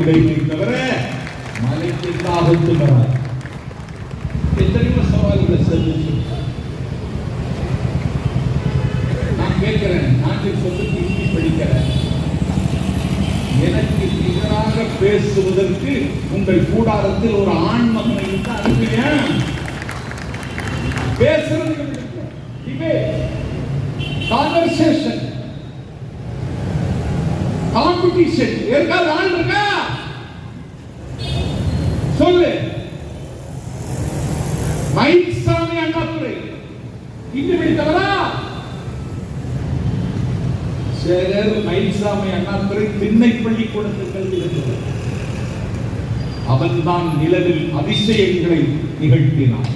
இதை தவிர மலைக்கு தாகத்து வராது எத்தனையோ சவால்களை சந்திச்சு நான் கேட்கிறேன் நாட்டில் சொல்லி ஹிந்தி படிக்கிறேன் எனக்கு எதிராக பேசுவதற்கு உங்கள் கூடாரத்தில் ஒரு ஆண் மகனை இருந்தா அனுப்புங்க பேசுறதுக்கு கான்வர்சேஷன் காம்படிஷன் ஏற்காது ஆள் இருக்கா? சொல்லு மயில்சாமி அண்ணாதுரை இந்து பிடித்தவரா? சேகர் மயில்சாமி அண்ணாதுரை திண்ணை பள்ளிக்கூடத்தில் கல்வி கற்றவர் அவன்தான் நிலவில் அதிசயங்களை நிகழ்த்தினான்.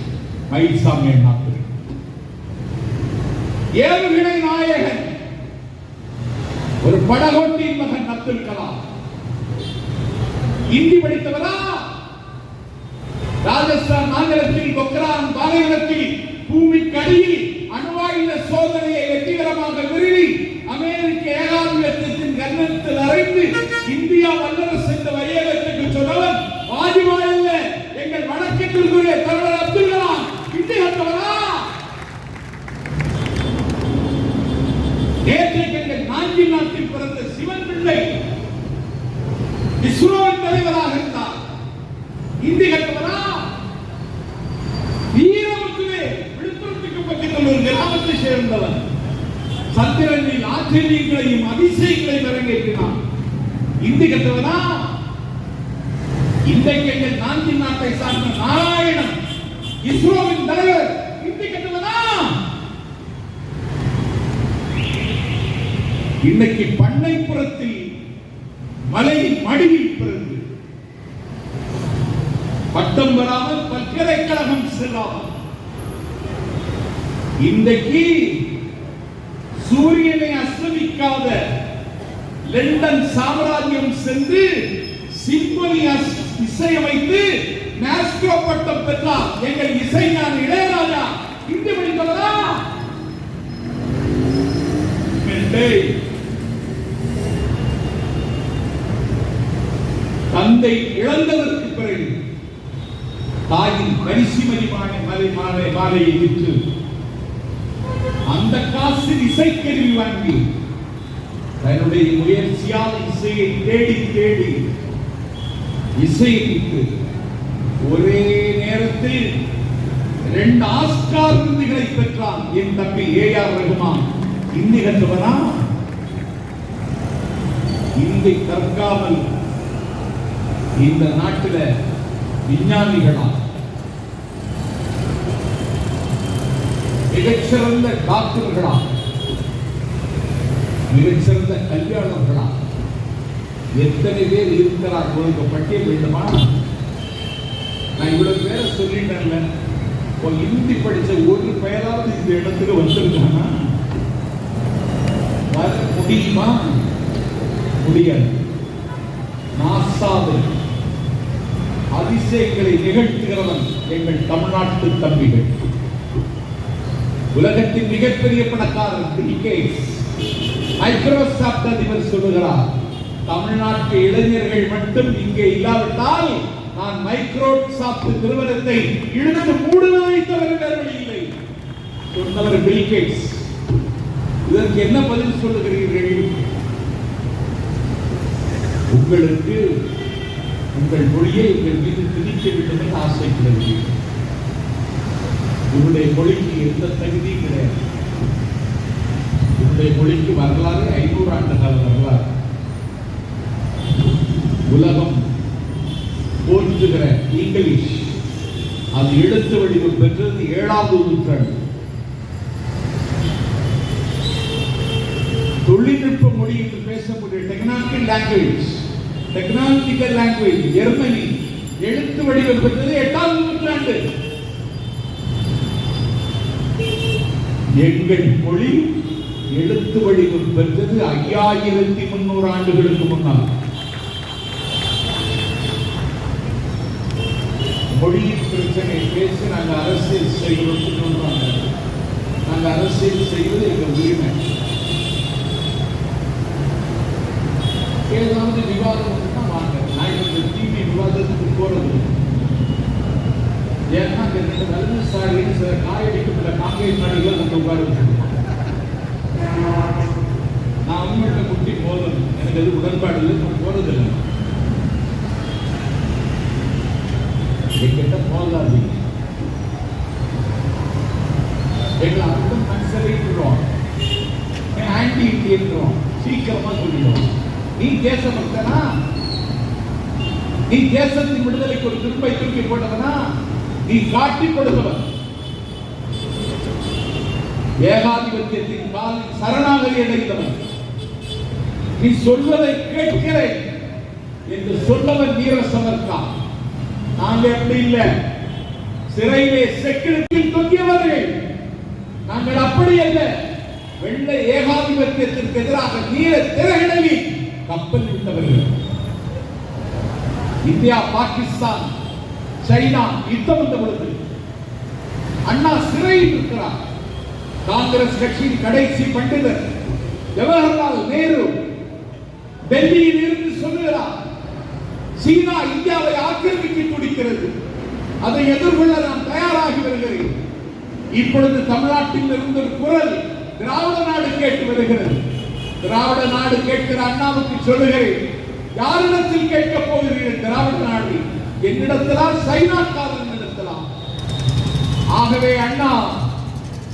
மயில்சாமி அண்ணாதுரை ஏவுகணை நாயகன். ஒரு படகோட்டின் மகன் அப்துல் கலாம். இந்தி படித்தவரா? ராஜஸ்தான் மாநிலத்தில் பொக்ரான் பாலைவனத்தில் பூமிக்கடியில் அணுவாயுத சோதனையை வெற்றிகரமாக விரும்பி அமெரிக்க ஏகாதிபத்தியத்தின் கன்னத்தில் அறைந்து இந்தியா வல்லரசு என்ற வையகத்துக்கு சொன்னவர் வாஜ்பாய் அல்ல எங்கள் வணக்கத்திற்குரிய தலைவர் அப்துல் கலாம் இந்தி கற்றவரா நேற்றைக்கு எங்கள் நாஞ்சி நாட்டில் பிறந்த சிவன் பிள்ளை இஸ்ரோவின் தலைவராக இருந்தார் இந்தி கற்றவரா வீரமுத்துவே விழுப்புரத்துக்கு பக்கத்தில் ஒரு கிராமத்தை சேர்ந்தவன் சந்திரனில் ஆச்சரியங்களையும் அதிசயங்களையும் அரங்கேற்றினான் இந்தி கற்றவனா இன்றைக்கு எங்கள் நாஞ்சி நாட்டை சார்ந்த நாராயணன் இஸ்ரோவின் தலைவர் இந்தி கற்றவனா இன்னைக்கு பண்ணைப்புறத்தில் மலையின் மடிவில் பிறந்து பட்டம் பெறாமல் பல்கலைக்கழகம் செல்லாமல் இன்றைக்கு சூரியனை அஸ்தமிக்காத லண்டன் சாம்ராஜ்யம் சென்று சிம்பனி அஸ்- இசையமைத்து மேஸ்ட்ரோ பட்டம் பெற்றார் எங்கள் இசைஞான இளையராஜா இந்து படித்தவரா தந்தை இழந்ததற்கு பிறகு தாயின் பரிசுமதி மாலை மலை மாலை மாலையை விற்று அந்த காசு இசைக்கருவி வாங்கி தன்னுடைய முயற்சியால் இசையை தேடி தேடி இசையிட்டு ஒரே நேரத்தில் ரெண்டு ஆஸ்கார் விருதுகளை பெற்றான் என் தம்பி ஏ ஆர் ரகுமான். இந்தி கற்றுவனா இந்தி கற்காமல் இந்த நாட்டில விஞ்ஞானிகளா? மிகச்சிறந்த டாக்டர்களா? மிகச்சிறந்த கல்வியாளர்களா? எத்தனை பேர் இருக்கிறார் உங்களுக்கு பட்டியல் வேண்டுமா? நான் இவ்வளவு பேரை சொல்லிட்டேன்ல. இப்போ இந்தி படிச்ச ஒரு பெயராவது இந்த இடத்துக்கு வந்திருக்கானா? வர முடியுமா? முடியாது. நாசாது அதிசயங்களை நிகழ்த்துகிறவன் எங்கள் தமிழ்நாட்டு தம்பிகள். உலகத்தின் மிகப்பெரிய பணக்காரர் பில் கேட்ஸ் மைக்ரோசாப்ட் அதிபர் சொல்லுகிறார் தமிழ்நாட்டு இளைஞர்கள் மட்டும் இங்கே இல்லாவிட்டால் நான் மைக்ரோசாப்ட் நிறுவனத்தை இழுத்து மூடுவதை தவிர வேறு வழி இல்லை. சொன்னவர் பில் கேட்ஸ். இதற்கு என்ன பதில் சொல்லுகிறீர்கள்? உங்களுக்கு உங்கள் மொழியை உங்கள் மீது திணிக்க வேண்டும் என்று ஆசைப்படுகிறீர்கள் உங்களுடைய மொழிக்கு எந்த தகுதியும் கிடையாது உங்களுடைய மொழிக்கு வரலாறு ஐநூறு ஆண்டு கால வரலாறு. உலகம் போற்றுகிற இங்கிலீஷ் அது எழுத்து வடிவம் பெற்றது ஏழாவது நூற்றாண்டு. தொழில்நுட்ப மொழி என்று பேசக்கூடிய technological language technological language Germany எழுத்து வடிவம் பெற்றது எட்டாவது நூற்றாண்டு. எங்கள் மொழி எழுத்து வடிவம் பெற்றது ஐயாயிரத்தி முன்னூறு ஆண்டுகளுக்கு முன்னால். மொழியின் பிரச்சனை பேசி நாங்கள் அரசியல் செய்கிறோம் நாங்கள் அரசியல் செய்வது எங்கள் உரிமை. ஏதாவது விவாதம் தான் வாங்க. நான் இந்த டிவி விவாதத்துக்கு போறது ஏன்னா இந்த ரெண்டு வலதுசாரின்னு சில காயடிக்கப்பட்ட காங்கிரஸ் நாடுகள் கொண்டு உட்கார நான் அவங்கள்ட்ட குட்டி போதும். எனக்கு அது உடன்பாடு இல்லை. நான் போறதில்லை. கிட்ட போகாதீங்க எங்களை ஆன்டி இந்தியன்றோம் சொல்லிடுவோம். நீ நீ தேசத்தின் விடுதலைக்கு ஒரு திருப்பை தூக்கி போட்டவனா? நீ காட்டி கொடுத்தவன். ஏகாதிபத்தியத்தின் காலில் சரணாகதி அடைந்தவன். நீ சொல்வதை கேட்கிறேன். என்று சொல்லவன் வீர சமர்த்தா நாங்க எப்படி இல்லை? சிறையிலே செக்கிடத்தில் தொங்கியவர்கள் நாங்கள் அப்படி அல்ல. வெள்ளை ஏகாதிபத்தியத்திற்கு எதிராக நீர திரையிடலில் கப்பல் விட்டவர்கள். இந்தியா பாகிஸ்தான் சைனா யுத்தம் வந்த பொழுது அண்ணா சிறையில் இருக்கிறார். காங்கிரஸ் கட்சியின் கடைசி பண்டிதர் ஜவஹர்லால் நேரு. டெல்லியில் இருந்து சீனா இந்தியாவை ஆக்கிரமிக்க துடிக்கிறது. அதை எதிர்கொள்ள நான் தயாராகி வருகிறேன். இப்பொழுது தமிழ்நாட்டில் இருந்து ஒரு குரல் திராவிட நாடு கேட்டு வருகிறது. திராவிட நாடு கேட்கிற அண்ணாவுக்கு சொல்லுகிறேன் யாரிடத்தில் கேட்க போகிறீர்கள் திராவிட நாடு? என்னிடத்திலா? சைனாக்காரன் நடத்தலாம் ஆகவே அண்ணா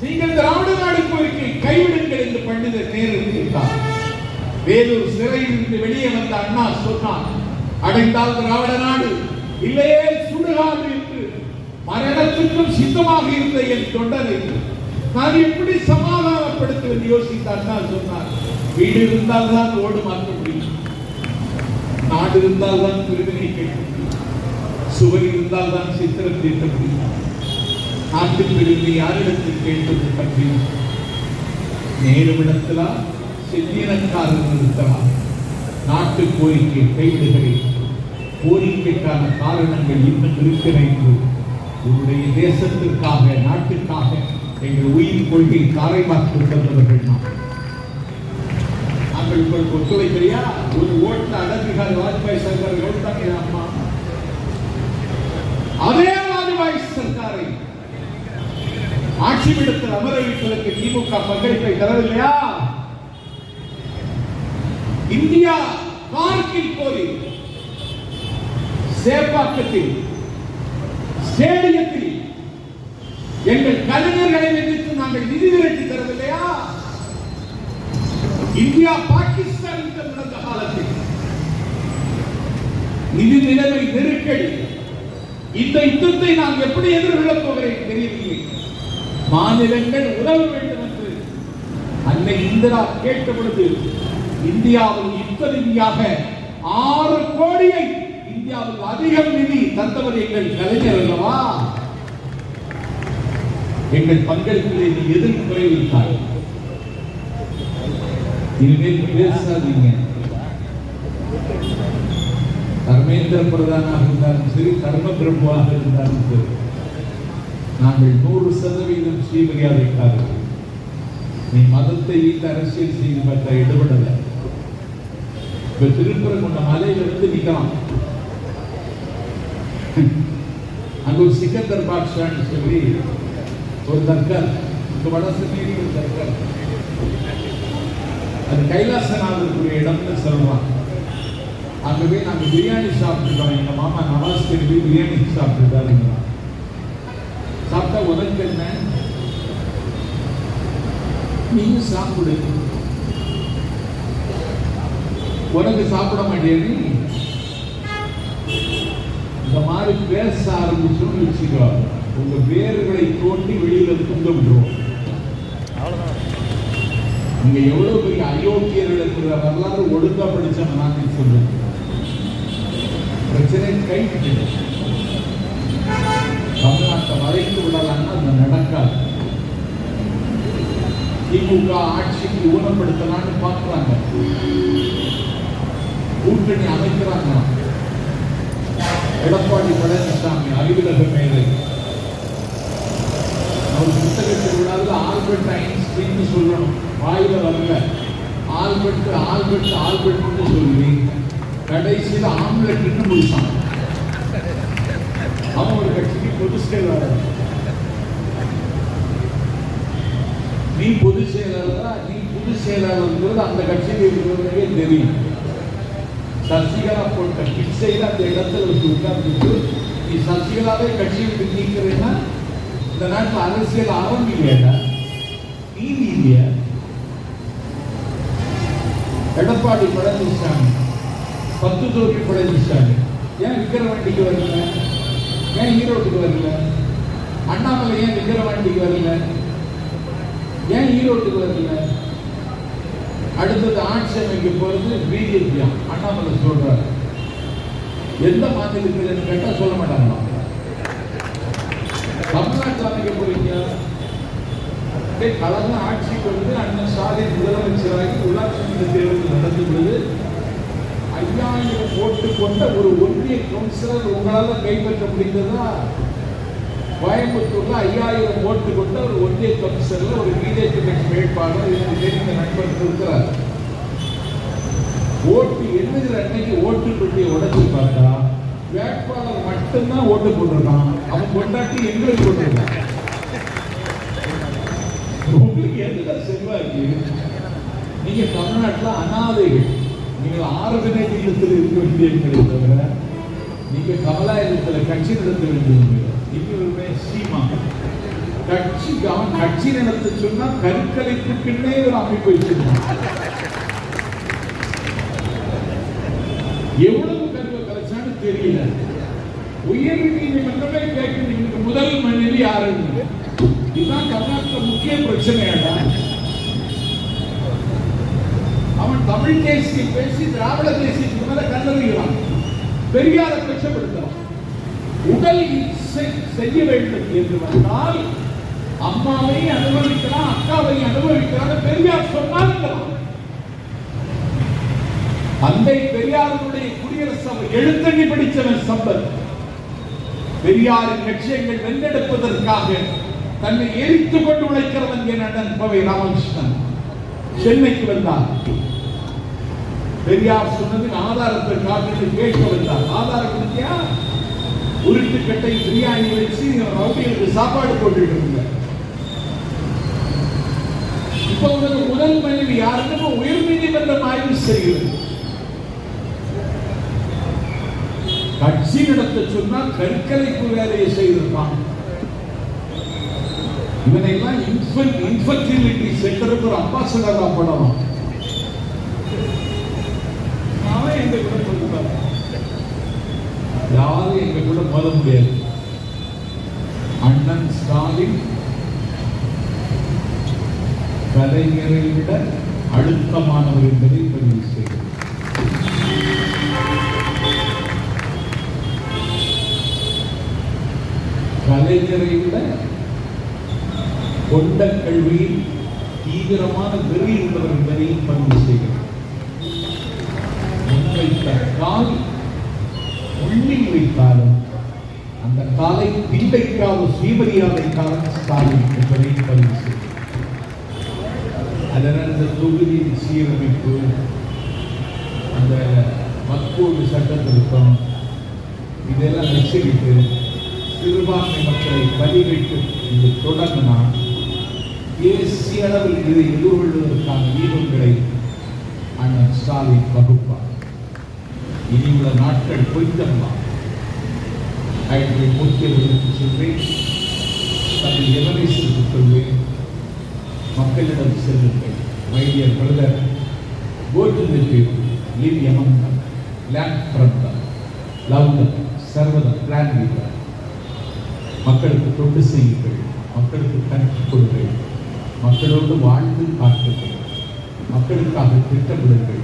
நீங்கள் திராவிட நாடு கோரிக்கை கைவிடுங்கள் என்று பண்டிதர் நேரு கேட்டார். வேலூர் சிறையில் இருந்து வெளியே வந்த அண்ணா சொன்னார் அடைந்தால் திராவிட நாடு இல்லையே சுடுகாடு என்று. மரணத்துக்கும் சித்தமாக இருந்த என் தொண்டனை நான் எப்படி சமாதானப்படுத்துவது யோசித்தார் தான் சொன்னார். வீடு இருந்தால் தான் ஓடு மாற்ற முடியும். நாடு இருந்தால் தான் திருவினை கேட்க முடியும். சுவர் இருந்தால் தான் சித்திரம் தீர்க்க முடியும். நாட்டு யாரிடத்தில் கேட்பது பற்றி? நேருமிடத்திலா? செல்லியனக்காரன் இருக்கலாம் நாட்டு கோரிக்கை கைவிடுகிறேன் கோரிக்கைக்கான காரணங்கள் இன்னும் இருக்கிறேன் உங்களுடைய தேசத்திற்காக நாட்டுக்காக எங்கள் உயிர் கொள்கை காரை பார்த்து தந்தவர்கள் நாம். நாங்கள் உங்களுக்கு ஒத்துழைக்கிறியா ஒரு ஓட்டு அடங்குகார் வாஜ்பாய் சர்க்கார் ஓட்டாங்க அம்மா அதே வாஜ்பாய் சர்க்காரை ஆட்சி விடத்தில் அமர வைப்பதற்கு திமுக பங்களிப்பை தரவில்லையா? இந்தியா பார்க்கில் போரில் சேப்பாக்கத்தில் ஸ்டேடியத்தில் எங்கள் கலைஞர்களை எதிர்த்து நாங்கள் நிதி திரட்டி தரவில்லையா? இந்தியா பாகிஸ்தான் யுத்தம் நடந்த காலத்தில் நிதி நிலைமை நெருக்கடி. இந்த யுத்தத்தை நான் எப்படி எதிர்கொள்ளப் போகிறேன் தெரியவில்லை. மாநிலங்கள் உதவ வேண்டும் என்று அன்னை இந்திரா கேட்ட பொழுது இந்தியாவில் யுத்த ரீதியாக ஆறு கோடியை இந்தியாவில் அதிகம் நிதி தந்தவர் எங்கள் கலைஞர் அல்லவா? எங்கள் பங்களிப்பிலே நீ எதிர்ப்பு குறைவித்தாய் இனிமேல் பேசாதீங்க. தர்மேந்திர பிரதானாக இருந்தாலும் சரி தர்ம பிரபுவாக இருந்தாலும் சரி நாங்கள் நூறு சதவீதம் ஸ்ரீமரியாதைக்காரர்கள். நீ மதத்தை ஈட்ட அரசியல் செய்து பற்ற ஈடுபடல இப்ப திருப்பரங்குன்ற மலையில இருந்து நிக்கலாம் அங்க ஒரு சிக்கந்தர் பாட்ஷான்னு சொல்லி ஒரு தர்கர் இங்க வடசென்னையில் ஒரு தர்கர் அது கைலாசநாதருக்குரிய இடம்னு சொல்லுவாங்க அங்க போய் நாங்க பிரியாணி சாப்பிட்டுருக்கோம் எங்கள் மாமா நவாஸ் போய் பிரியாணி சாப்பிட்டுருக்காருங்களா சாப்பிட்டா உனக்கு என்ன நீயும் சாப்பிடு உனக்கு சாப்பிட மாட்டேன்னு இந்த மாதிரி பேச ஆரம்பிச்சோம்னு வச்சுக்கோ உங்க வேர்களை தோண்டி வெளியில துங்க விடுவோம் இங்க எவ்வளவு பெரிய அயோக்கியர்கள் இருக்கிற வரலாறு ஒழுங்கா படிச்சவன் நான் சொல்றேன்? பிரச்சனை கை தமிழ்நாட்டை வளைத்து விடலாம்னா அது நடக்காது. திமுக ஆட்சிக்கு ஊனப்படுத்தலாம்னு பார்க்குறாங்க. கூட்டணி அமைக்கிறாங்க எடப்பாடி பழனிசாமி அறிவிலக மேலே. அவர் புத்தகத்தில் விடாது ஆல்பர்ட் ஐன்ஸ்டீன் சொல்லணும். வாயில வரல. ஆல்பர்ட் ஆல்பர்ட் ஆல்பர்ட்னு சொல்லி கடைசியில் ஆம்லெட் இன்னும் முடிச்சான் அவன் ஒரு கட்சிக்கு பொது செயலாளர். நீ பொது செயலாளரா நீ பொது செயலாளர்ங்கிறது அந்த கட்சியில் இருக்கிறவங்களுக்கே தெரியும். சசிகலா போட்ட பிச்சையில் அந்த இடத்துல வச்சு உட்கார்ந்துட்டு நீ சசிகலாவே கட்சி விட்டு நீக்கிறேன்னா இந்த நாட்டில் அரசியல் ஆரம்பிக்கலையா நீதி இல்லையா எடப்பாடி பழனிசாமி பத்து தொகுதி பழனிசாமி ஏன் விக்கிரவாண்டிக்கு வரல ஏன் ஈரோட்டுக்கு வரல அண்ணாமலை ஏன் விக்கிரவாண்டிக்கு வரல ஏன் ஈரோட்டுக்கு வரல அடுத்தது ஆட்சி அமைக்க போறது பிஜேபி அண்ணாமலை சொல்றாரு. எந்த மாநிலத்தில் கேட்டா சொல்ல மாட்டாங்களா? தமிழ்நாட்டில் அமைக்க போறீங்க அப்படியே கலந்து ஆட்சிக்கு வந்து அண்ணன் ஸ்டாலின் முதலமைச்சராகி உள்ளாட்சி மன்ற தேர்தல் நடந்து பொழுது ஐயாயிரம் ஓட்டு கொண்ட ஒரு ஒன்றிய கவுன்சிலர் உங்களால கைப்பற்ற முடிந்ததா? கோயம்புத்தூர்ல ஐயாயிரம் ஓட்டு கொண்ட ஒரு ஒன்றிய கமிஷன்ல ஒரு பிஜேபி கட்சி வேட்பாளர் எனக்கு தெரிந்த நண்பர் இருக்கிறார் ஓட்டு எண்ணுகிற அன்னைக்கு ஓட்டு பெட்டியை உடைச்சு பார்த்தா வேட்பாளர் மட்டும்தான் ஓட்டு போட்டிருக்கான். அவன் கொண்டாட்டி எங்களுக்கு போட்டிருக்கான். உங்களுக்கு எதுல செல்வாக்கு நீங்க தமிழ்நாட்டுல அனாதைகள். நீங்கள் ஆறுதனை இல்லத்தில் இருக்க வேண்டிய தவிர நீங்க கமலா இல்லத்துல கட்சி நடத்த வேண்டியவங்க இன்னொருமே சீமா கட்சி அவன் கட்சி நிலத்தை சொன்னா கருக்கலைப்புக்குன்னே ஒரு அமைப்பு வச்சிருக்கான் எவ்வளவு கருவ கலைச்சான்னு தெரியல உயர் நீதிமன்றமே கேட்குது இவனுக்கு முதல் மனைவி யாருன்னு இதுதான் கர்நாடக முக்கிய பிரச்சனையாடா அவன் தமிழ் தேசிய பேசி திராவிட தேசியத்துக்கு மேல கல்லறிகிறான் பெரியார பிரச்சப்படுத்துறான் உடல் செய்ய வேண்டும் என்று வந்தால் அம்மாவை அனுபவிக்கலாம் அக்காவை அனுபவிக்கலாம் பெரியார் சொன்னாங்கிறான் தந்தை பெரியாருடைய குடியரசு எழுத்தணி எழுத்தண்ணி சம்பத். பெரியாரின் லட்சியங்கள் வென்றெடுப்பதற்காக தன்னை எரித்துக் கொண்டு உழைக்கிறவன் என் அண்ணன் ராமகிருஷ்ணன். சென்னைக்கு வந்தார். பெரியார் சொன்னது ஆதாரத்தை காட்டிட்டு கேட்க வந்தார். ஆதாரம் இருக்கியா உருட்டு கட்டை பிரியாணி வச்சு ரவுடிகளுக்கு சாப்பாடு போட்டுட்டு இருந்தார் இப்ப உனக்கு முதல் மனைவி யாருன்னு உயர் நீதிமன்றம் ஆய்வு செய்கிறது. கட்சி நடத்த சொன்னா கற்கலைப்பு வேலையை செய்திருப்பான். இவனை இன்ஃபன் இன்ஃபர்டிலிட்டி சென்டருக்கு ஒரு அம்பாசடரா பண்ணலாம் அவன் எங்க யாரும் எங்க கூட மோத முடியாது. அண்ணன் ஸ்டாலின் கலைஞரை விட அழுத்தமானவர் என்பதை பதிவு செய்கிறேன் கலைஞரை விட கொண்ட கல்வியில் தீவிரமான வெறி உள்ளவர் என்பதையும் பதிவு செய்கிறார் முன்வைத்த கால் உள்ளில் வைத்தாலும் அந்த காலை பின்வைக்காத சுயமரியாதை காலம் ஸ்டாலின் என்பதை பதிவு செய்கிறேன் அதனால் அந்த தொகுதியின் சீரமைப்பு அந்த மக்கோடு சட்ட திருத்தம் இதெல்லாம் எச்சரித்து சிறுபான்மை மக்களை பதிவிட்டு இது தொடங்கினா தேசிய அளவில் இதை எதிர்கொள்வதற்கான வீரங்களை அண்ணன் ஸ்டாலின் வகுப்பார் இனி உள்ள நாட்கள் பொய்த்தம்மா. ஆயிரத்தி முக்கியவர்களுக்கு சொல்வேன். தன்னை எவரை சென்று சொல்வேன். மக்களிடம் செல்லுங்கள். My dear brother go to the people live among them learn from them மக்களுக்கு தொண்டு செய்யுங்கள். மக்களுக்கு கற்றுக் கொடுங்கள். மக்களோடு வாழ்ந்து பார்க்குங்கள் மக்களுக்காக திட்டமிடுங்கள்.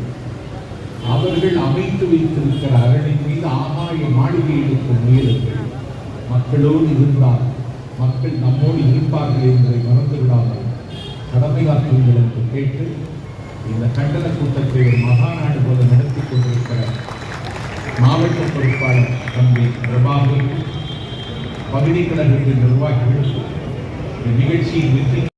அவர்கள் அமைத்து வைத்திருக்கிற அரணின் மீது ஆகாய மாளிகை எடுக்க முயலுங்கள் மக்களோடு இருந்தால் மக்கள் நம்மோடு இருப்பார்கள் என்பதை மறந்து விடாமல் கடமையாற்றுங்கள் என்று கேட்டு இந்த கண்டன கூட்டத்தை ஒரு மகாநாடு போல நடத்தி கொண்டிருக்கிற மாவட்ட பொறுப்பாளர் தம்பி பிரபாகர் பகுதி கழகத்தின் நிர்வாகிகள் இந்த நிகழ்ச்சியின் வெற்றி